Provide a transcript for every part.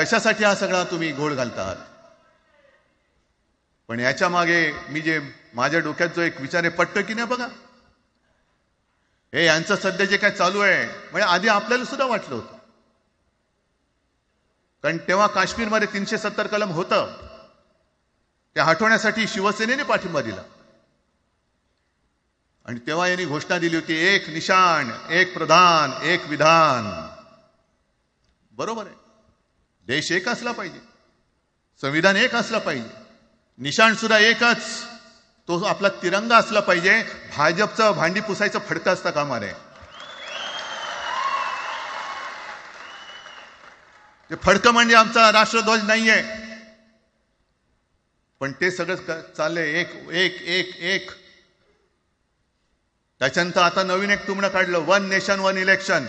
कशासाठी हा सगळा तुम्ही घोळ घालतात पण याच्या मागे मी जे माझ्या डोक्यात जो एक विचार आहे पटतो की नाही बघा? हे यांचं सध्या जे काय चालू आहे म्हणजे आधी आपल्याला सुद्धा वाटलं होतं. कारण तेव्हा काश्मीरमध्ये तीनशे सत्तर कलम होतं. ते हटवण्यासाठी शिवसेनेने पाठिंबा दिला. आणि तेव्हा यांनी घोषणा दिली होती एक निशाण एक प्रधान एक विधान. बरोबर आहे. देश एक असला पाहिजे. संविधान एक असलं पाहिजे. निशाण सुद्धा एकच. तो आपला तिरंगा असला पाहिजे. भाजपचं भांडी पुसायचं फडकं असतं कामा नये ते फडकं म्हणजे आमचा राष्ट्रध्वज नाहीये. पण ते सगळं चाललंय. एक एक एक एक. त्याच्यानंतर आता नवीन एक तुमणं काढलं. वन नेशन वन इलेक्शन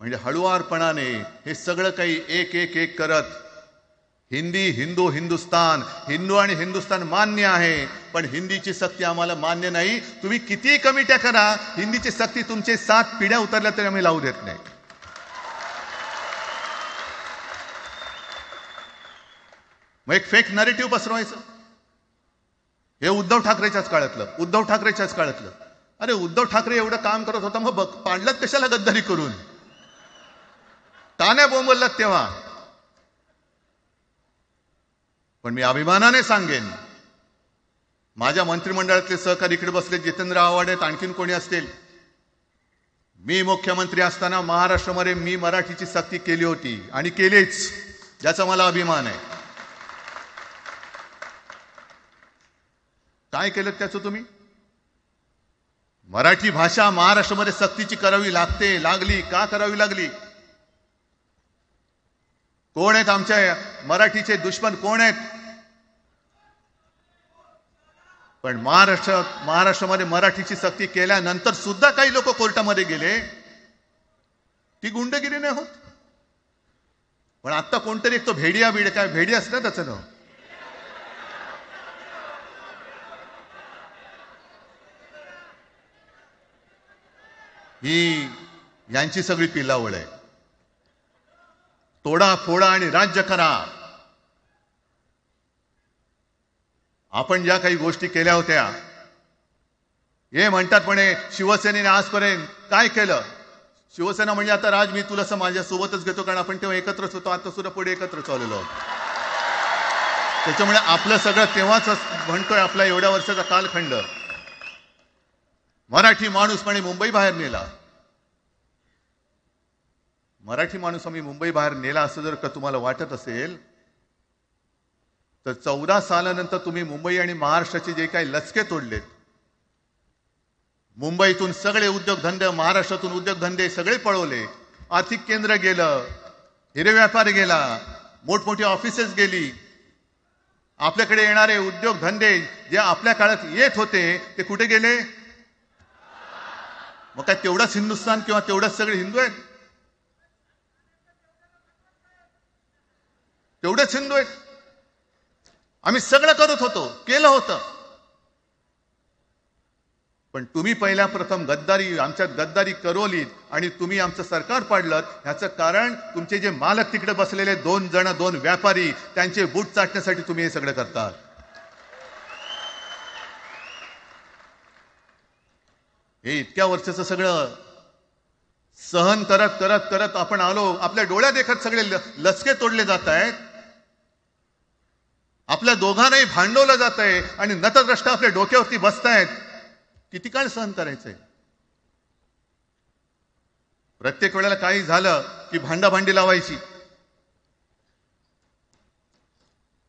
म्हणजे हळुवारपणाने हे सगळं काही एक एक एक करत. हिंदी हिंदू हिंदुस्तान हिंदू आणि हिंदुस्तान मान्य आहे पण हिंदीची सक्ती आम्हाला मान्य नाही. तुम्ही कितीही कमिट्या करा हिंदीची सक्ती तुमचे सात पिढ्या उतरल्या तरी आम्ही लावू देत नाही. मग एक फेक नरेटिव्ह पसरवायचं. हे उद्धव ठाकरेच्याच काळातलं उद्धव ठाकरेच्याच काळातलं. अरे उद्धव ठाकरे एवढं काम करत होता मग बघ पाडलात कशाला गद्दारी करून? ताण्या बोंबललात तेव्हा. पण मी अभिमानाने सांगेन माझ्या मंत्रिमंडळातले सहकारी इकडे बसले जितेंद्र आव्हाड आहेत आणखीन कोणी असतील? मी मुख्यमंत्री असताना महाराष्ट्रामध्ये मी मराठीची सक्ती केली होती आणि केलीच ज्याचा मला अभिमान आहे. काय केलं त्याचं तुम्ही? मराठी भाषा महाराष्ट्रामध्ये सक्तीची करावी लागते लागली. का करावी लागली? कोण आहेत आमच्या मराठीचे दुश्मन? कोण आहेत? पण महाराष्ट्र महाराष्ट्रामध्ये मराठीची सक्ती केल्यानंतर सुद्धा काही लोक कोर्टामध्ये गेले. ती गुंडगिरी नाही होत. पण आत्ता कोणतरी एक तो भेडिया बीड काय भेडिया असतं ना त्याचं नाव. ही यांची सगळी पिलावळ आहे. तोडा फोडा आणि राज्य करा. आपण ज्या काही गोष्टी केल्या होत्या हे म्हणतात म्हणे शिवसेनेने आजपर्यंत काय केलं? शिवसेना म्हणजे आता राज मी तुला असं माझ्या सोबतच घेतो कारण आपण तेव्हा एकत्रच होतो आता सुद्धा पुढे एकत्र चाललेलो आहोत. त्याच्यामुळे आपलं सगळं तेव्हाच म्हणतोय आपला एवढ्या वर्षाचा कालखंड. मराठी माणूस म्हणे मुंबई बाहेर नेला. मराठी माणूस आम्ही मुंबई बाहेर नेला असं जर का तुम्हाला वाटत असेल तर चौदा सालानंतर तुम्ही मुंबई आणि महाराष्ट्राचे जे काही लचके तोडलेत मुंबईतून सगळे उद्योगधंदे महाराष्ट्रातून उद्योगधंदे सगळे पळवले आर्थिक केंद्र गेलं हिरे व्यापार गेला मोठमोठी ऑफिसेस गेली आपल्याकडे येणारे उद्योगधंदे जे आपल्या काळात येत होते ते कुठे गेले? मग काय तेवढाच हिंदुस्थान किंवा तेवढाच सगळे हिंदू आहेत? तेवढेच हिंदू आहेत. आम्ही सगळं करत होतो केलं होतं. पण तुम्ही पहिल्या प्रथम गद्दारी आमच्यात गद्दारी करवलीत आणि तुम्ही आमचं सरकार पाडलं ह्याचं कारण तुमचे जे मालक तिकडे बसलेले दोन जण दोन व्यापारी त्यांचे बूट चाटण्यासाठी तुम्ही हे सगळं करतात. हे इतक्या वर्षाचं सगळं सहन करत करत करत आपण आलो आपल्या डोळ्या देखत सगळे ल- लचके तोडले जात आहेत. आपल्या दोघांनाही भांडवलं जात आहे आणि नतद्रष्टा आपल्या डोक्यावरती बसतायत. किती काळ सहन करायचंय? प्रत्येक वेळेला काही झालं की भांडाभांडी लावायची.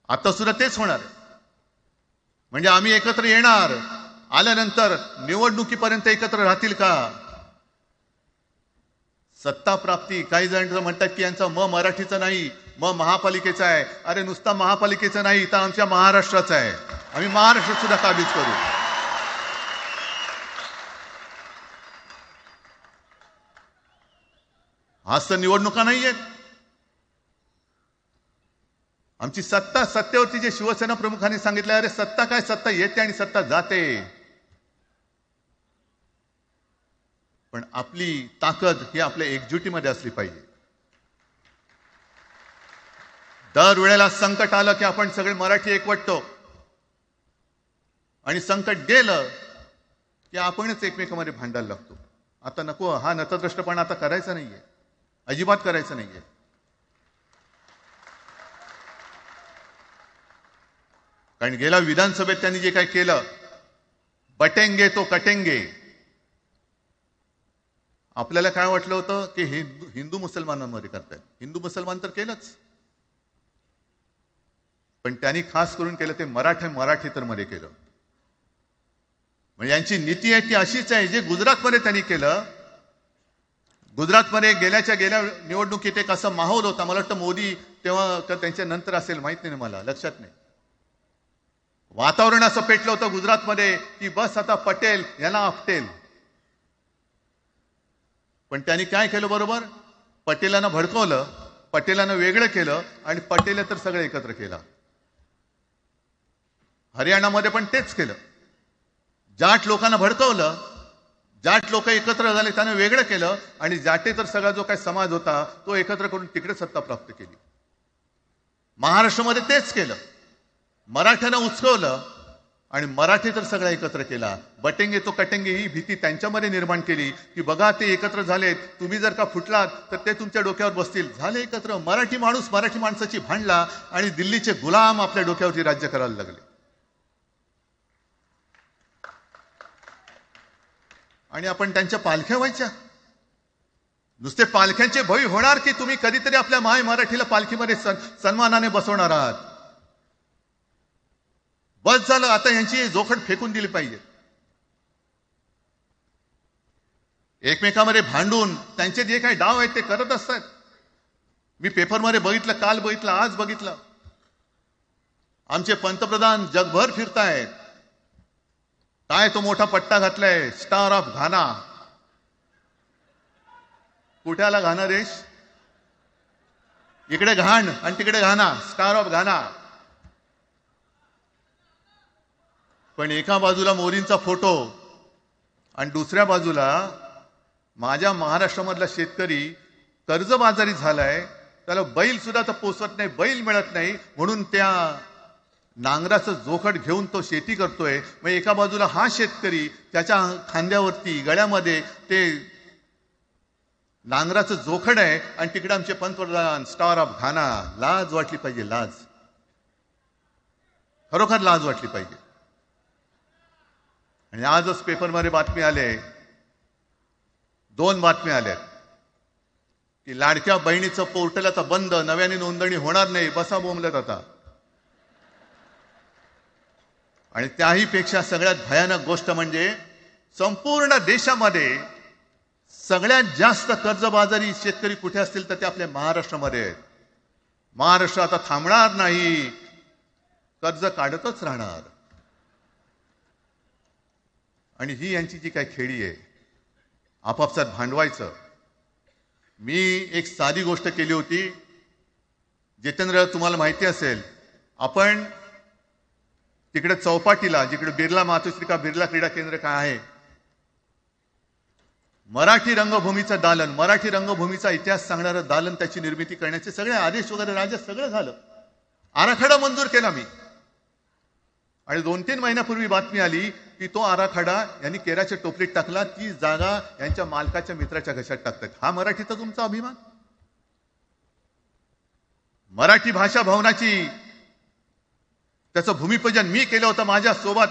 आता सुद्धा तेच होणार म्हणजे आम्ही एकत्र येणार. आल्यानंतर निवडणुकीपर्यंत एकत्र राहतील का? सत्ता प्राप्ती काही जण म्हणतात की यांचा म मराठीचा नाही. मग महापालिकेचा आहे. अरे नुसता महापालिकेचा नाही तर आमच्या महाराष्ट्राचा आहे. आम्ही महाराष्ट्र सुद्धा काबीज करू. आज तर निवडणुका नाही आहेत आमची सत्ता सत्तेवरती जे शिवसेना प्रमुखांनी सांगितलं अरे सत्ता काय सत्ता येते आणि सत्ता जाते. पण आपली ताकद ही आपल्या एकजुटीमध्ये असली पाहिजे. दर वेळेला संकट आलं की आपण सगळे मराठी एकवटतो. आणि संकट गेलं की आपणच एकमेकांमध्ये भांडायला लागतो. आता नको हा नतद्रष्टपणा आता करायचा नाहीये. अजिबात करायचं नाहीये. कारण गेल्या विधानसभेत त्यांनी जे काय केलं बटेंगे तो कटेंगे. आपल्याला काय वाटलं होतं की हिंदू हिंदू मुसलमानांमध्ये करतायत? हिंदू मुसलमान तर केलंच. पण त्यांनी खास करून केलं ते मराठे मराठी तर मध्ये केलं. म्हणजे यांची नीती आहे ती अशीच आहे जे गुजरातमध्ये त्यांनी केलं गुजरातमध्ये गेल्याच्या गेल्या निवडणुकीत एक असं माहोल होता. मला वाटतं मोदी तेव्हा का त्यांच्या नंतर असेल माहीत नाही मला लक्षात नाही. वातावरण असं पेटलं होतं गुजरातमध्ये की बस आता पटेल यांना आपटेल. पण त्यांनी काय केलं बरोबर? पटेलांना भडकवलं पटेलांना वेगळं केलं आणि पटेल तर सगळं एकत्र केलं. हरियाणामध्ये पण तेच केलं. जाट लोकांना भडकवलं जाट लोक एकत्र झाले त्यानं वेगळं केलं आणि जाटे तर सगळा जो काही समाज होता तो एकत्र करून तिकडे सत्ता प्राप्त केली. महाराष्ट्रामध्ये तेच केलं. मराठ्यानं उचकवलं आणि मराठी तर सगळा एकत्र केला. बटेंगे तो कटेंगे ही भीती त्यांच्यामध्ये निर्माण केली की बघा ते एकत्र झालेत. तुम्ही जर का फुटलात तर ते तुमच्या डोक्यावर बसतील. झाले एकत्र. मराठी माणूस मराठी माणसाची भांडला आणि दिल्लीचे गुलाम आपल्या डोक्यावरती राज्य करायला लागले. आणि आपण त्यांच्या पालख्या व्हायच्या. नुसते पालख्यांचे भय होणार की तुम्ही कधीतरी आपल्या माय मराठीला पालखीमध्ये सन सन्मानाने बसवणार आहात. बस झालं आता यांची जोखड फेकून दिली पाहिजे. एकमेकांमध्ये भांडून त्यांचे जे काही डाव आहेत ते करत असतात. मी पेपरमध्ये बघितलं काल बघितलं आज बघितलं. आमचे पंतप्रधान जगभर फिरतायत. काय तो मोठा पट्टा घातलाय? स्टार ऑफ घाना कुठे आला घाना देश इकडे घाण आणि तिकडे घाना स्टार ऑफ घाना पण एका बाजूला मोदींचा फोटो आणि दुसऱ्या बाजूला माझ्या महाराष्ट्रामधला शेतकरी कर्जबाजारी झालाय. त्याला बैल सुद्धा तर पोसत नाही बैल मिळत नाही. म्हणून त्या नांगराचं जोखड घेऊन तो शेती करतोय. मग एका बाजूला हा शेतकरी त्याच्या खांद्यावरती गळ्यामध्ये ते नांगराचं जोखड आहे आणि तिकडे आमचे पंतप्रधान स्टार ऑफ घाना लाज वाटली पाहिजे लाज. खरोखर लाज वाटली पाहिजे. आणि आजच पेपरमध्ये बातमी आले दोन बातम्या आल्या की लाडक्या बहिणीचं पोर्टल आता बंद नव्याने नोंदणी होणार नाही बसा बोंबल्यात आता. आणि त्याही पेक्षा सगळ्यात भयानक गोष्ट म्हणजे संपूर्ण देशामध्ये सगळ्यात जास्त कर्जबाजारी शेतकरी कुठे असतील तर ते आपल्या महाराष्ट्रामध्ये आहेत. महाराष्ट्र आता थांबणार नाही. कर्ज काढतच राहणार. आणि ही यांची जी काही खेळी आहे आपापसात भांडवायचं. मी एक साधी गोष्ट केली होती. जितेंद्र तुम्हाला माहिती असेल आपण तिकडे चौपाटीला जिकडे बिर्ला मातोश्री का बिर्ला क्रीडा केंद्र काय आहे? मराठी रंगभूमीचं दालन मराठी रंगभूमीचा इतिहास सांगणारं दालन त्याची निर्मिती करण्याचे सगळे आदेश वगैरे राज्यात सगळं झालं. आराखडा मंजूर केला मी. आणि दोन तीन महिन्यापूर्वी बातमी आली की तो आराखडा यांनी केराच्या टोपलीत टाकला ती जागा यांच्या मालकाच्या मित्राच्या घशात टाकतात. हा मराठीचा तुमचा अभिमान? मराठी भाषा भवनाची त्याचं भूमिपूजन मी केलं होतं माझ्या सोबत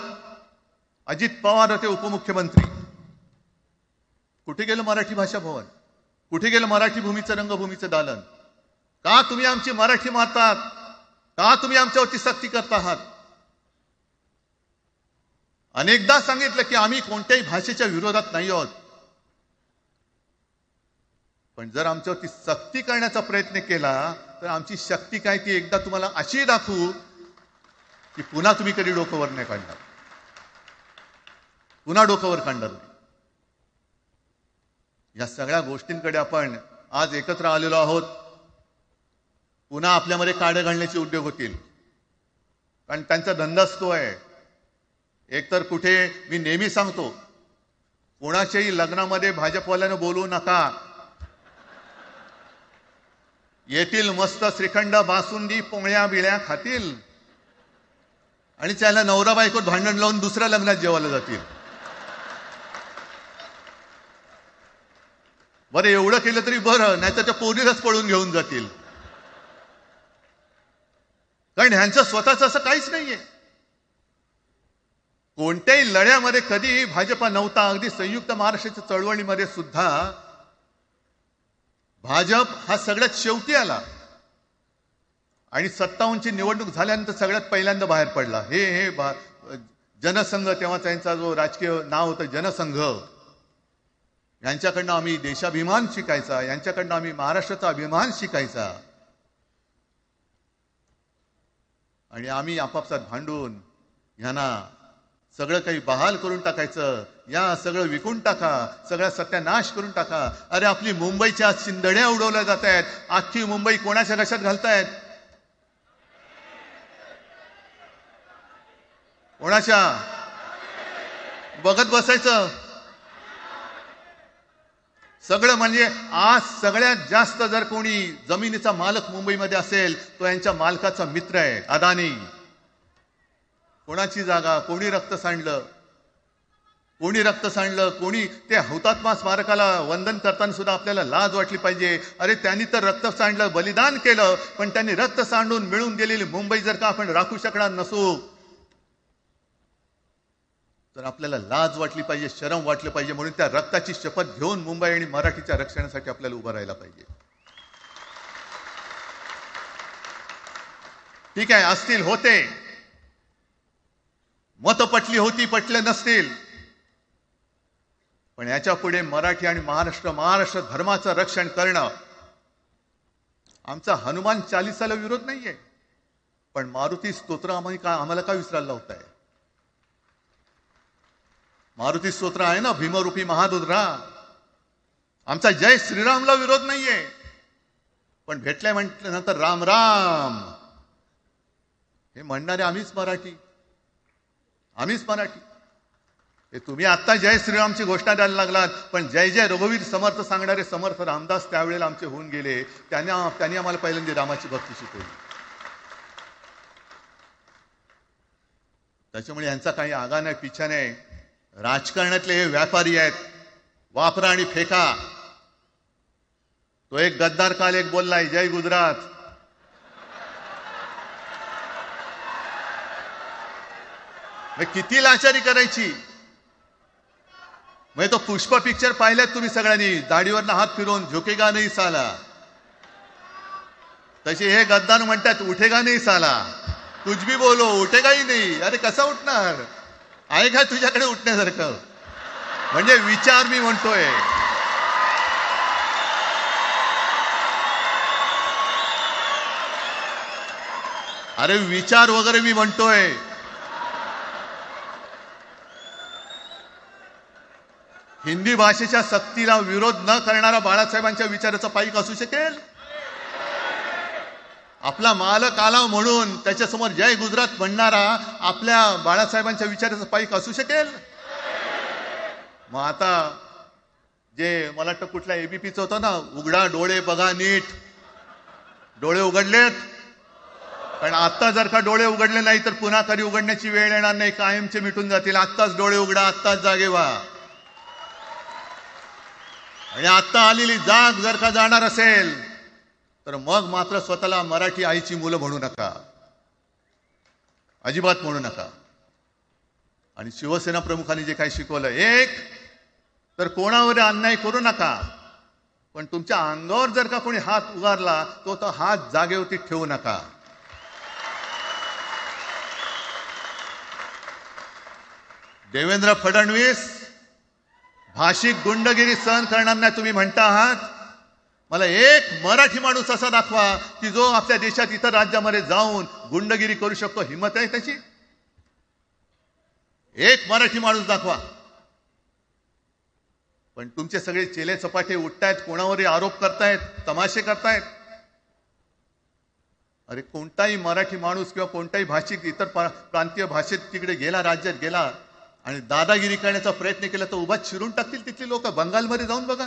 अजित पवार होते उपमुख्यमंत्री. कुठे गेलं मराठी भाषा भवन? कुठे गेलं मराठी भूमीचं रंगभूमीचं दालन? का तुम्ही आमची मराठी मारतात का तुम्ही आमच्यावरती सक्ती करता आहात? अनेकदा सांगितलं की आम्ही कोणत्याही भाषेच्या विरोधात नाही आहोत. पण जर आमच्यावरती सक्ती करण्याचा प्रयत्न केला तर आमची शक्ती काय ती एकदा तुम्हाला अशी दाखवू की पुन्हा तुम्ही कधी डोकं वर नाही काढणार. पुन्हा डोकं वर काढणार नाही या सगळ्या गोष्टींकडे आपण आज एकत्र आलेलो आहोत. पुन्हा आपल्यामध्ये काडे घालण्याचे उद्योग होतील. कारण त्यांचा धंदाच तो आहे. एकतर कुठे मी नेहमी सांगतो कोणाच्याही लग्नामध्ये भाजपवाल्यानं बोलू नका. येतील मस्त श्रीखंड बासुंदी पोळ्या बिळ्या खातील. आणि त्याला नवरा बायको भांडण लावून दुसऱ्या लग्नात जेवायला जातील. बरं एवढं केलं तरी बरं नाही तर त्या पोलीसच पळून घेऊन जातील. कारण ह्यांचं स्वतःच असं काहीच नाहीये. कोणत्याही लढ्यामध्ये कधी भाजपा नव्हता अगदी संयुक्त महाराष्ट्राच्या चळवळीमध्ये सुद्धा भाजप हा सगळ्यात शेवटी आला. आणि सत्तावन्नची निवडणूक झाल्यानंतर सगळ्यात पहिल्यांदा बाहेर पडला. हे हे भा- जनसंघ तेव्हा त्यांचा जो राजकीय नाव होतं जनसंघ. यांच्याकडनं आम्ही देशाभिमान शिकायचा यांच्याकडनं आम्ही महाराष्ट्राचा अभिमान शिकायचा आणि आम्ही आपापसात भांडून ह्यांना सगळं काही बहाल करून टाकायचं या सगळं विकून टाका सगळा सत्यानाश करून टाका. अरे आपली मुंबईच्या शिंदड्या उडवल्या जात आहेत. अख्खी मुंबई कोणाच्या कशात घालतायत? कोणाच्या? बघत बसायचं. सगळं म्हणजे आज सगळ्यात जास्त जर कोणी जमिनीचा मालक मुंबईमध्ये असेल तो यांच्या मालकाचा मित्र आहे अदानी. कोणाची जागा? कोणी रक्त सांडलं? कोणी रक्त सांडलं? कोणी ते हुतात्मा स्मारकाला वंदन करताना सुद्धा आपल्याला लाज वाटली पाहिजे. अरे त्यांनी तर रक्त सांडलं बलिदान केलं पण त्यांनी रक्त सांडून मिळून गेलेली मुंबई जर का आपण राखू शकणार नसू तर आपल्याला लाज वाटली पाहिजे शरम वाटलं पाहिजे म्हणून त्या रक्ताची शपथ घेऊन मुंबई आणि मराठीच्या रक्षणासाठी आपल्याला उभं राहायला पाहिजे. ठीक आहे असतील होते. मत पटली होती पटले नसतील. पण याच्यापुढे मराठी आणि महाराष्ट्र महाराष्ट्र धर्माचं रक्षण करणं आमचा हनुमान चालिसाला विरोध नाहीये. पण मारुती स्तोत्र आम्ही का आम्हाला का विसरायला लावताय? मारुती स्तोत्र आहे ना भीमरूपी महादुद्रा. आमचा जय श्रीरामला विरोध नाहीये. पण भेटलाय म्हटल्यानंतर राम राम. हे म्हणणारे आम्हीच मराठी. आम्हीच मराठी. हे तुम्ही आत्ता जय श्रीरामची घोषणा द्यायला लागलात पण जय जय रघुवीर समर्थ सांगणारे समर्थ रामदास त्यावेळेला आमचे होऊन गेले. त्याने त्यांनी आम्हाला पहिल्यांदा रामाची भक्ती शिकवली. त्याच्यामुळे यांचा काही आगा नाही पिछा नाही. राजकारणातले हे व्यापारी आहेत. वापरा आणि फेका. तो एक गद्दार काल एक बोललाय जय गुजरात. किती लाचारी करायची? म्हणजे तो पुष्प पिक्चर पाहिल्यात तुम्ही सगळ्यांनी. दाढीवरनं हात फिरवून झोकेगा नाही साला. तसे हे गद्दार म्हणतात उठेगा नाही साला. कुछ भी बोलो उठेगाही नाही अरे कसा उठणार? आहे का तुझ्याकडे उठण्यासारखं? म्हणजे विचार मी म्हणतोय. अरे विचार वगैरे मी म्हणतोय. हिंदी भाषेच्या सक्तीला विरोध न करणारा बाळासाहेबांच्या विचाराचा पाईक असू शकेल? आपला मालक आला म्हणून त्याच्यासमोर जय गुजरात म्हणणारा आपल्या बाळासाहेबांच्या विचाराचा पाईक असू शकेल? मग आता जे मला वाटतं कुठल्या एबीपीचं होतं ना उघडा डोळे बघा नीट. डोळे उघडलेत? कारण आत्ता जर का डोळे उघडले नाही तर पुन्हा कधी उघडण्याची वेळ येणार नाही कायमचे मिटून जातील. आत्ताच डोळे उघडा आत्ताच जागे व्हा. आणि आत्ता आलेली जाग जर का जाणार असेल तर मग मात्र स्वतःला मराठी आईची मुलं म्हणू नका. अजिबात म्हणू नका. आणि शिवसेना प्रमुखांनी जे काही शिकवलं एक तर कोणावर अन्याय करू नका. पण तुमच्या अंगावर जर का कोणी हात उगारला तो तो हात जागेवरती ठेवू नका. देवेंद्र फडणवीस भाषिक गुंडगिरी सहन करणार नाही तुम्ही म्हणता आहात? मला एक मराठी माणूस असा दाखवा की जो आपल्या देशात इतर राज्यामध्ये जाऊन गुंडगिरी करू शकतो. हिंमत आहे त्याची? एक मराठी माणूस दाखवा. पण तुमचे सगळे चेले चपाटे उठतायत कोणावरही आरोप करतायत तमाशे करतायत. अरे कोणताही मराठी माणूस किंवा कोणताही भाषिक इतर प्रांतीय भाषेत तिकडे गेला राज्यात गेला आणि दादागिरी करण्याचा प्रयत्न केला तर उभा चिरून टाकतील तिथली लोक? बंगालमध्ये जाऊन बघा.